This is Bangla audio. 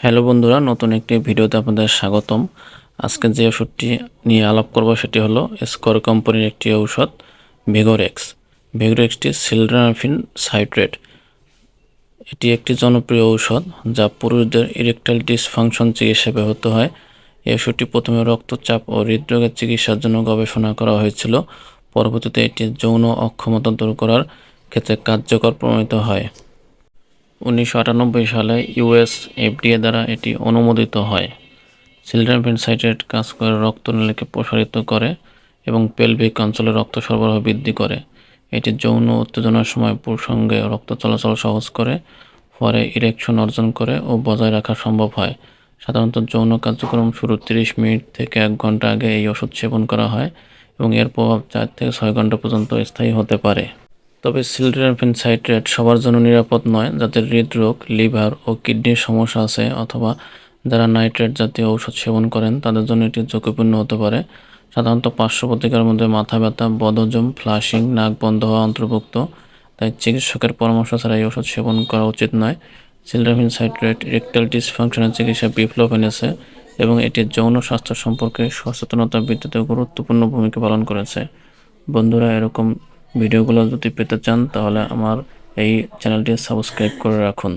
হ্যালো বন্ধুরা, নতুন একটি ভিডিওতে আপনাদের স্বাগতম। আজকে যে ওষুধটি নিয়ে আলাপ করব সেটি হলো স্কোর কোম্পানির একটি ঔষধ ভিগোরেক্স ভিগোরেক্সটি সিলড্রাফিন সাইট্রেট এটি একটি জনপ্রিয় ঔষধ যা পুরুষদের ইরেকটাইল ডিসফাংশন চিকিৎসা ব্যবহৃত হয়। এই ওষুধটি প্রথমে রক্তচাপ ও হৃদরোগের চিকিৎসার জন্য গবেষণা করা হয়েছিল। পরবর্তীতে এটি যৌন অক্ষমতা দূর করার ক্ষেত্রে কার্যকর প্রমাণিত হয়। উনিশশো আটানব্বই সালে ইউএস এফডিএ দ্বারা এটি অনুমোদিত হয়। সিলড্রাফিন সাইট্রেট কাজ করে রক্তনালীকে প্রসারিত করে এবং পেলভিক অঞ্চলে রক্ত সরবরাহ বৃদ্ধি করে। এটি যৌন উত্তেজনার সময় প্রসঙ্গে রক্ত চলাচল সহজ করে, পরে ইরেকশন অর্জন করে ও বজায় রাখা সম্ভব হয়। সাধারণত যৌন কার্যক্রম শুরু তিরিশ মিনিট থেকে এক ঘণ্টা আগে এই ওষুধ সেবন করা হয় এবং এর প্রভাব চার থেকে ছয় ঘণ্টা পর্যন্ত স্থায়ী হতে পারে। তবে সিলড্রাফিন সাইট্রেট সবার জন্য নিরাপদ নয়। যাদের হৃদরোগ লিভার ও কিডনির সমস্যা আছে অথবা যারা নাইট্রেট জাতীয় ঔষধ সেবন করেন, তাদের জন্য এটি ঝুঁকিপূর্ণ হতে পারে। সাধারণত পার্শ্ব প্রতিকার মধ্যে মাথা ব্যথা, বদহজম ফ্লাশিং নাক বন্ধ হওয়া অন্তর্ভুক্ত। তাই চিকিৎসকের পরামর্শ ছাড়া এই ওষুধ সেবন করা উচিত নয়। সিলড্রাফিন সাইট্রেট রেকটাল ডিসফাংশনের চিকিৎসা বিপ্লব এনেছে এবং এটি যৌন স্বাস্থ্য সম্পর্কে সচেতনতা বৃদ্ধিতে গুরুত্বপূর্ণ ভূমিকা পালন করেছে। বন্ধুরা, এরকম ভিডিওগুলো যদি পেতে চান তাহলে আমার এই চ্যানেলটি সাবস্ক্রাইব করে রাখুন।